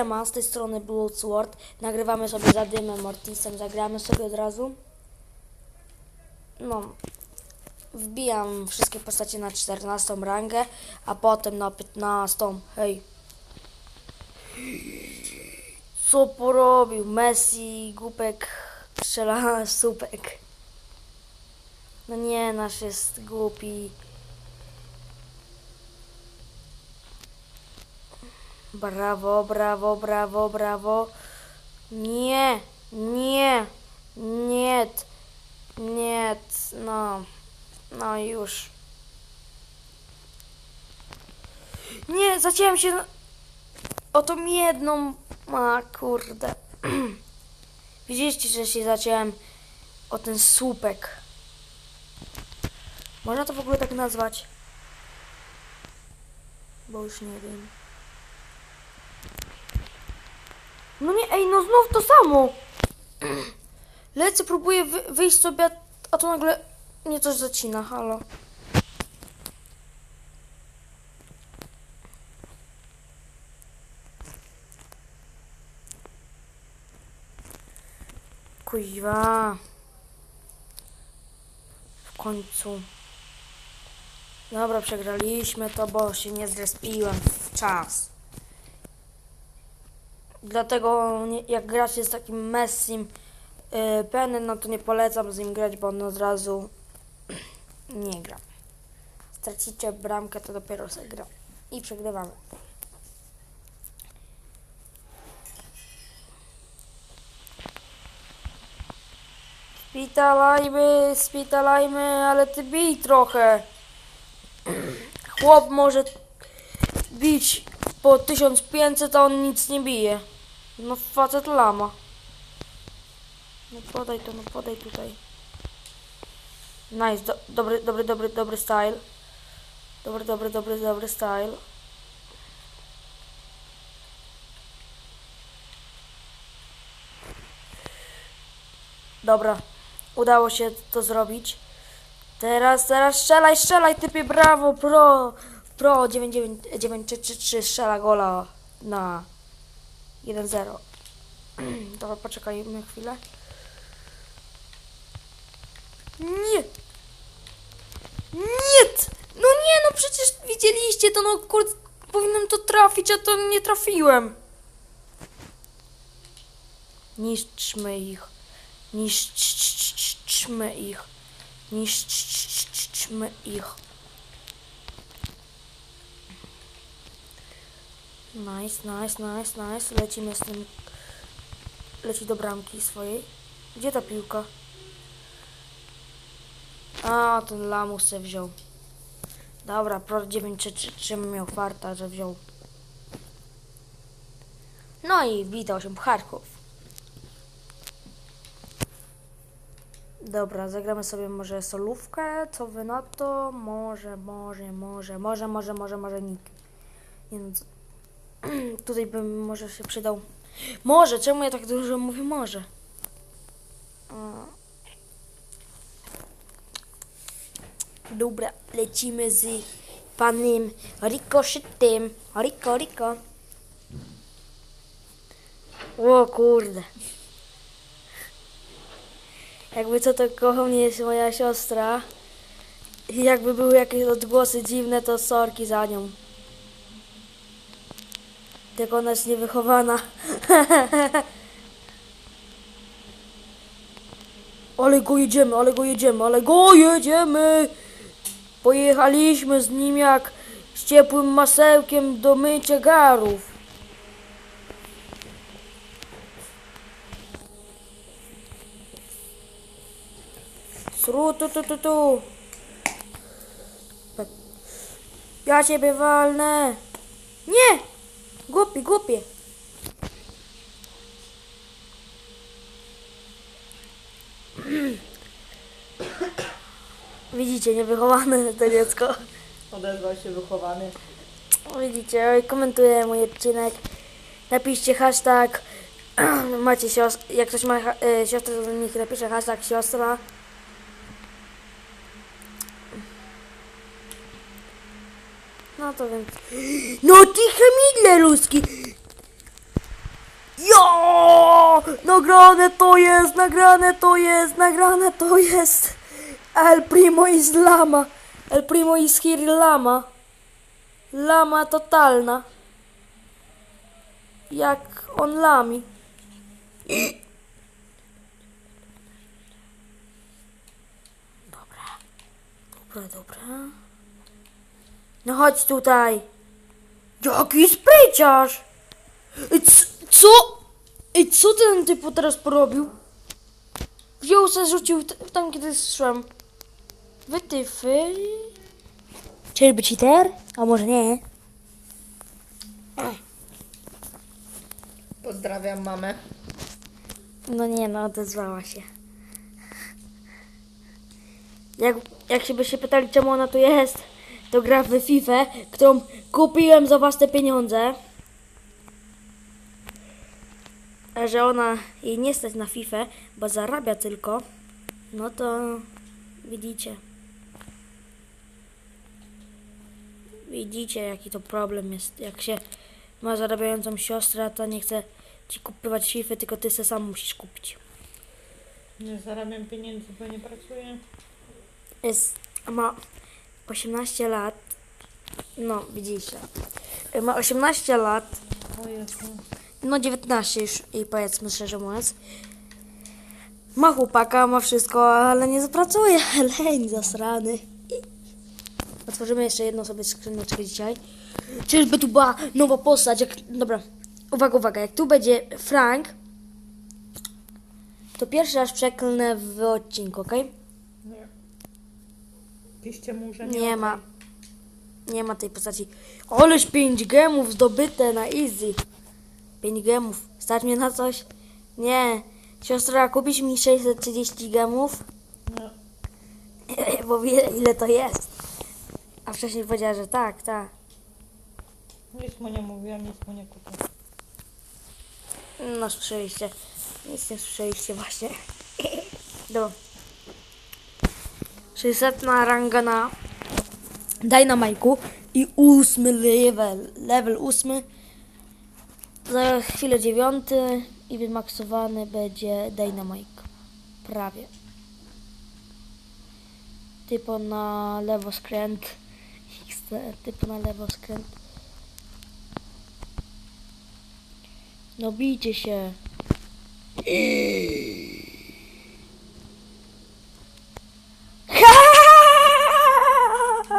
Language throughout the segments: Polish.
Siema, z tej strony Blue Sword. Nagrywamy sobie za dymem Mortisem, zagramy sobie od razu. No, wbijam wszystkie postacie na 14 rangę, a potem na 15. Hej. Co porobił? Messi, głupek, strzela supek. No nie, nasz jest głupi. Brawo, brawo, brawo, brawo. Nie, nie, nie, nie, no, no już. Nie, zaciąłem się o tą jedną, a kurde. Widzieliście, że się zaciąłem o ten słupek. Można to w ogóle tak nazwać? Bo już nie wiem. No nie, ej, no znów to samo. Lecę, próbuję wy wyjść sobie, a- to nagle mnie coś zacina, halo. Kuźwa. W końcu. Dobra, przegraliśmy to, bo się nie zrespiłem w czas. Dlatego nie, jak gracie z takim Messim yy, no to nie polecam z nim grać, bo on od razu nie gra. Stracicie bramkę, to dopiero se gra. I przegrywamy. Spitalajmy, spitalajmy, ale ty bij trochę. Chłop może bić po 1500, a on nic nie bije. No facet lama. No podaj to, no podaj tutaj. Nice, do, dobry, dobry, dobry, dobry style. Dobry, dobry, dobry, dobry style. Dobra, udało się to zrobić. Teraz, teraz strzelaj, strzelaj, typie, brawo, pro, pro, 9-9-3-3 strzela gola na 1-0. Dobra, poczekajmy chwilę. Nie! Nie! No nie, no przecież widzieliście to, no kurde, powinienem to trafić, a to nie trafiłem. Niszczmy ich. Niszczmy ich. Niszczmy ich. Nice, nice, nice, nice. Lecimy z tym. Leci do bramki swojej. Gdzie ta piłka? A, ten lamus se wziął. Dobra, Pro 9 czy, czy, miał farta, że wziął. No i witał się Charków. Dobra, zagramy sobie może solówkę. Co wy na to? Może, może, może, może, może, może, może nikt. Nie. tutaj bym może się przydał. Może, czemu ja tak dużo mówię może? Dobra, lecimy z panem Ricochettem. Rico, Rico. O kurde. Jakby co to kocha mnie jest moja siostra. I jakby były jakieś odgłosy dziwne, to sorki za nią. Tylko ona jest niewychowana. ale go jedziemy, ale go jedziemy, ale go jedziemy! Pojechaliśmy z nim jak z ciepłym masełkiem do mycia garów. Sru tu tu tu tu. Ja ciebie walnę. Nie! Głupi, głupi. Widzicie, niewychowane to dziecko. Odezwał się wychowany. Widzicie, oj, komentuję mój odcinek. Napiszcie hashtag. Macie siostrę. Jak ktoś ma ha- e, siostrę, to niech napisze hashtag siostra. No to więc. No ty chamidle ludzki! Nagrane to jest, nagrane to jest, nagrane to jest. El Primo is lama. El Primo is here lama. Lama totalna. Jak on lami. Dobra. Dobra, dobra. No chodź tutaj. Jaki spryciarz! C- Co? Ej, co ten typu teraz porobił? Wziął se, rzucił tam, kiedy szłem. Wytyfy. Czyżby cheater? A może nie? Pozdrawiam mamę. No nie, no odezwała się. Jak, jak się by się pytali, czemu ona tu jest, to gra w FIFA, którą kupiłem za własne pieniądze. A że ona jej nie stać na FIFA, bo zarabia tylko, no to widzicie. Widzicie, jaki to problem jest. Jak się ma zarabiającą siostrę, to nie chce ci kupywać FIFA, tylko ty se sam musisz kupić. Nie zarabiam pieniędzy, bo nie pracuję. Jest, ma 18 lat. No, widzicie. Ma 18 lat. No 19 już i powiedzmy szczerze mówiąc. Ma chłopaka, ma wszystko, ale nie zapracuje. Leń zasrany. Otworzymy jeszcze jedną sobie skrzyneczkę dzisiaj. Czyżby tu była nowa postać? Jak... Dobra, uwaga, uwaga. Jak tu będzie Frank, to pierwszy raz przeklnę w odcinku, ok? Nie. Piszcie mu, że Nie ma. Nie ma tej postaci. Oleż 5 gemów zdobyte na easy. 5 gemów. Stać mnie na coś? Nie. Siostra, kupisz mi 630 gemów? No. Bo wie ile to jest. A wcześniej powiedziała, że tak, tak. Nic mu nie mówiłam, nic mu nie kupię. No słyszeliście. Nic nie słyszeliście właśnie. Dobra. 600 na ranga na Dynamajku i ósmy level. Level ósmy. Za chwilę dziewiąty i wymaksowany będzie Dynamite. Prawie. Typo na lewo skręt. Typo na lewo skręt. No bijcie się.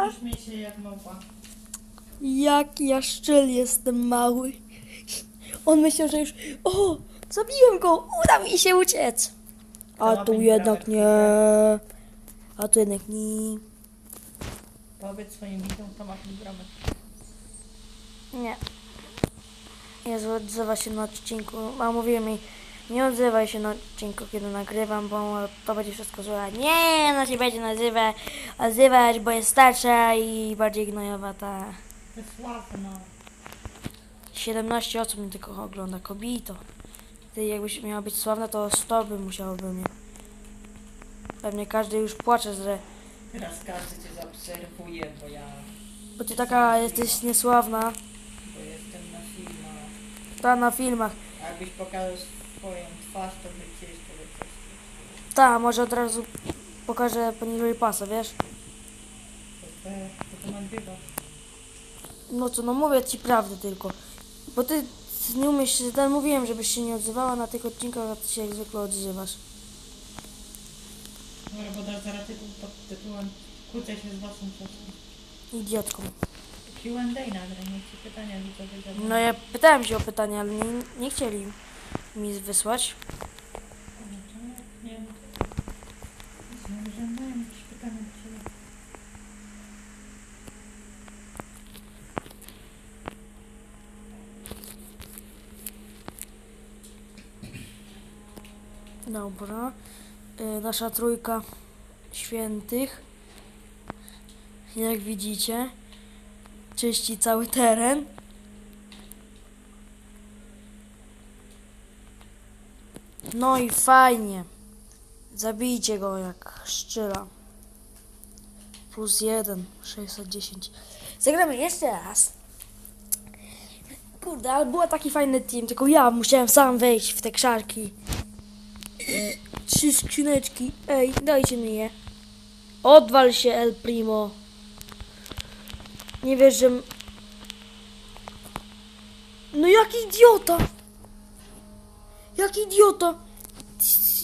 Brzmi się jak małpa. Jak ja szczel jestem mały. On myślał, że już. O! Zabiłem go! Uda mi się uciec! A tu jednak nie. A tu jednak nie. Powiedz swoim widzom, kto ma bramek. Nie. Jezu, odzywa się na odcinku. A mówiłem jej, nie odzywaj się na odcinku, kiedy nagrywam, bo to będzie wszystko złe. Nie, ona się będzie nazywać, odzywać, bo jest starsza i bardziej gnojowa ta. To jest sławna. 17 osób mnie tylko ogląda, kobito. Ty jakbyś miała być sławna, to 100 by musiałoby mnie. Pewnie każdy już płacze, że... Teraz każdy cię zaobserwuje, bo ja... Bo ty taka jesteś niesławna. Bo jestem na filmach. Ta na filmach. A jakbyś pokazał swoją twarz, to by cię jeszcze wykorzystał. Ta, może od razu pokażę poniżej pasa, wiesz? To to, to, to nagrywa. No co, no mówię ci prawdę tylko. Bo ty nie umiesz się, ten mówiłem, żebyś się nie odzywała na tych odcinkach, a ty się jak zwykle odzywasz. Dobra, bo dasz zaraz tytuł pod tytułem Kłócę się z waszą siostrą. Idiotką. Q&A nagraj, niech ci pytania widzowie. No ja pytałem się o pytania, ale nie, nie chcieli mi wysłać. Dobra. Y, nasza trójka świętych. Jak widzicie, czyści cały teren. No i fajnie. Zabijcie go jak szczyla. Plus jeden, 610. Zagramy jeszcze raz. Kurde, ale był taki fajny team, tylko ja musiałem sam wejść w te krzarki. E, trzy skrzyneczki. Ej, dajcie mi je. Odwal się, El Primo. Nie wiesz, że... No jaki idiota! jaki idiota!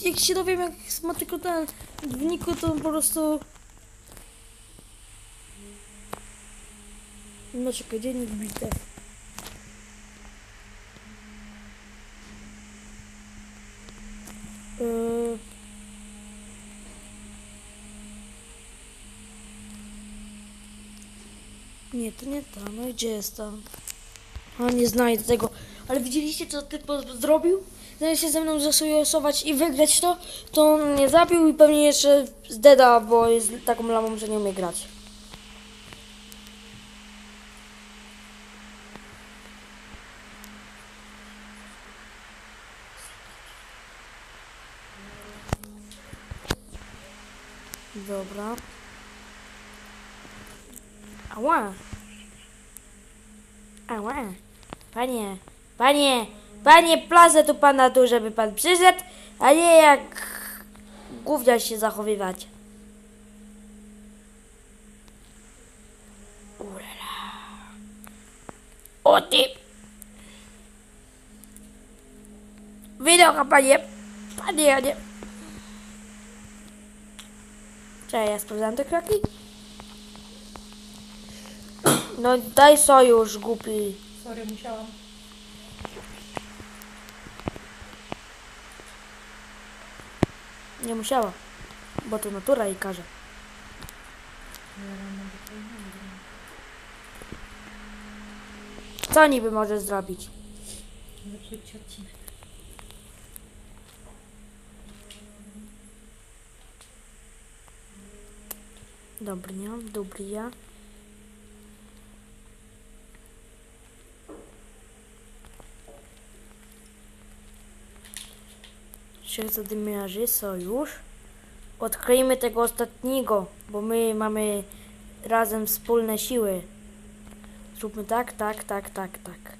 jak się dowiem, jak ma tylko ten to po prostu... No czekaj, dziennik bitew. E- nie, to nie tam. No gdzie jest tam? A nie znajdę tego. Ale widzieliście, co ty zrobił? No, Zanim się ze mną zasojosować i wygrać to, to on mnie zabił i pewnie jeszcze zdeda, bo jest taką lamą, że nie umie grać. Dobra. Ała. Ała. Panie, panie, Panie, plazę tu pana tu, żeby pan przyszedł, a nie jak gówniarz się zachowywać. Urala. O ty! Widoka, panie! Panie, ja nie... Cześć, ja sprawdzam te kroki. No daj sojusz, głupi. Sorry, musiałam. Nie musiała, bo to natura jej każe. Co niby możesz zrobić? Dobry, nie? Dobry ja. trzech zadymiarzy sojusz. Odkryjmy tego ostatniego, bo my mamy razem wspólne siły. Zróbmy tak, tak, tak, tak, tak.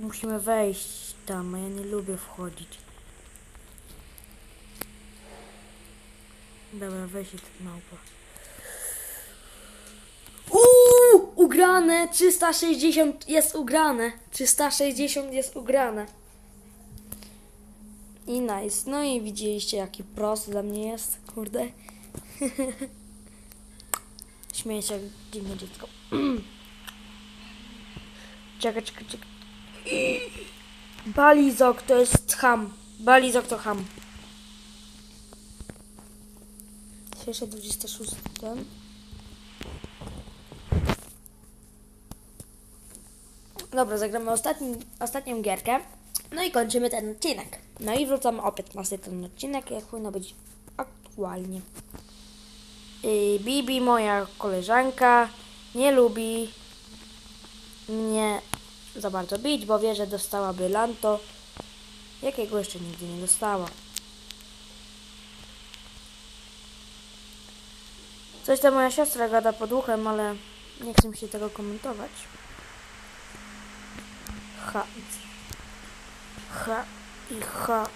Musimy wejść tam, a ja nie lubię wchodzić. Dobra, weź się małpa. ugrane, 360 jest ugrane, 360 jest ugrane. I nice, no i widzieliście jaki prosty dla mnie jest, kurde. Śmieję się jak dziwne dziecko. czekaj, czekaj, czekaj. Balizok to jest ham. Balizok to ham. Pierwsza 26 ten. Dobra, zagramy ostatni, ostatnią gierkę. No i kończymy ten odcinek. No i wrzucamy o 15 ten odcinek, jak powinno być aktualnie. I Bibi, moja koleżanka, nie lubi mnie za bardzo bić, bo wie, że dostałaby lanto, jakiego jeszcze nigdy nie dostała. Coś ta moja siostra gada pod uchem, ale nie chcę mi się tego komentować. H H i H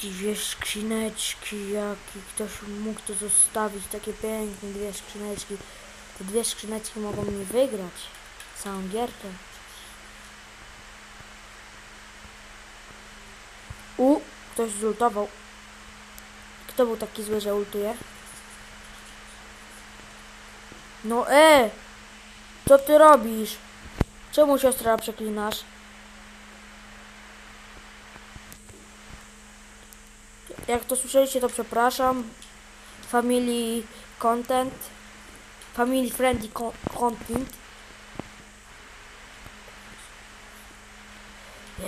dwie skrzyneczki, jaki ktoś mógł to zostawić, takie piękne dwie skrzyneczki. Te dwie skrzyneczki mogą mi wygrać całą gierkę. U, ktoś zultował. Kto był taki zły, że ultuje? No e! Co ty robisz? Czemu siostra przeklinasz? Jak to słyszeliście, to przepraszam. Family content. Family friendly content.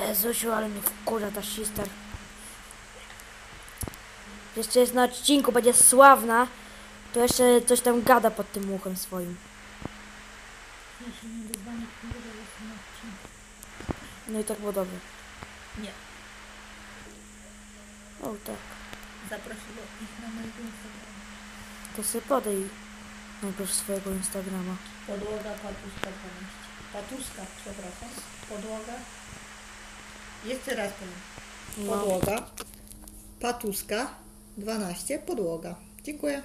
Jezusiu, ale mnie wkurza ta sister. Jeszcze jest na odcinku, będzie sławna. To jeszcze coś tam gada pod tym muchem swoim. No i tak było dobrze. Nie. O tak. Zaprosiło ich na mojego Instagrama. To sobie podaj najpierw swojego Instagrama. Podłoga patuska 12. Patuska, przepraszam. Podłoga. Jeszcze raz powiem. No. Podłoga. Patuska 12. Podłoga. Dziękuję.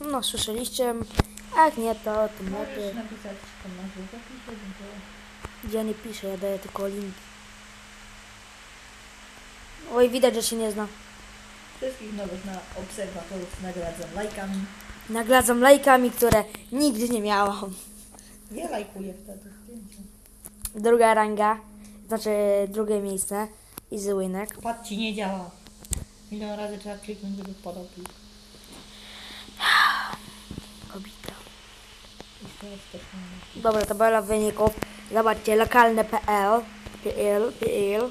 No, słyszeliście? A jak nie, to, to dziękuję. Ja nie piszę, ja daję tylko linki. Oj, widać, że się nie zna. Wszystkich nowych na obserwatorów nagradzam lajkami. Nagradzam lajkami, które nigdy nie miałam. Nie lajkuję wtedy zdjęcia. Druga ranga, znaczy drugie miejsce. Easy Winek. Pad ci nie działa. Milion razy trzeba kliknąć, żeby podał plik. Kobita. Jeszcze raz też nie Dobra, tabela wyników. Zobaczcie, lokalne PL. PL.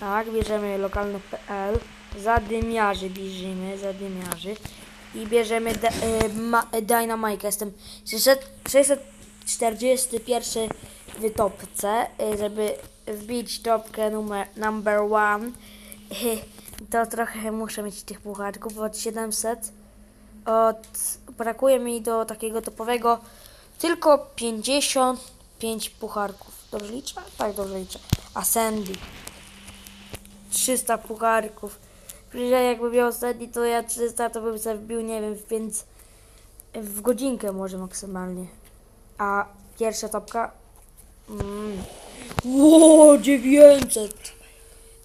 Tak, bierzemy lokalne PL. Zadymiarzy bierzemy, zadymiarzy. I bierzemy de, y. Jestem 600 641 w topce, y, żeby wbić topkę numer number one. To trochę muszę mieć tych pucharków od 700. Od, brakuje mi do takiego topowego tylko 55 pucharków. Dobrze liczę? Tak, dobrze liczę. A Sandy 300 pucharków. Przecież ja jakby miał Sandy, to ja 300 to bym sobie wbił, nie wiem, w 5 w godzinkę może maksymalnie. A pierwsza topka mm. Ło, 900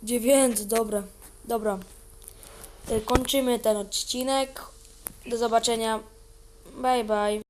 900, dobra. Dobra. Y, Kończymy ten odcinek. Do zobaczenia. Bye bye.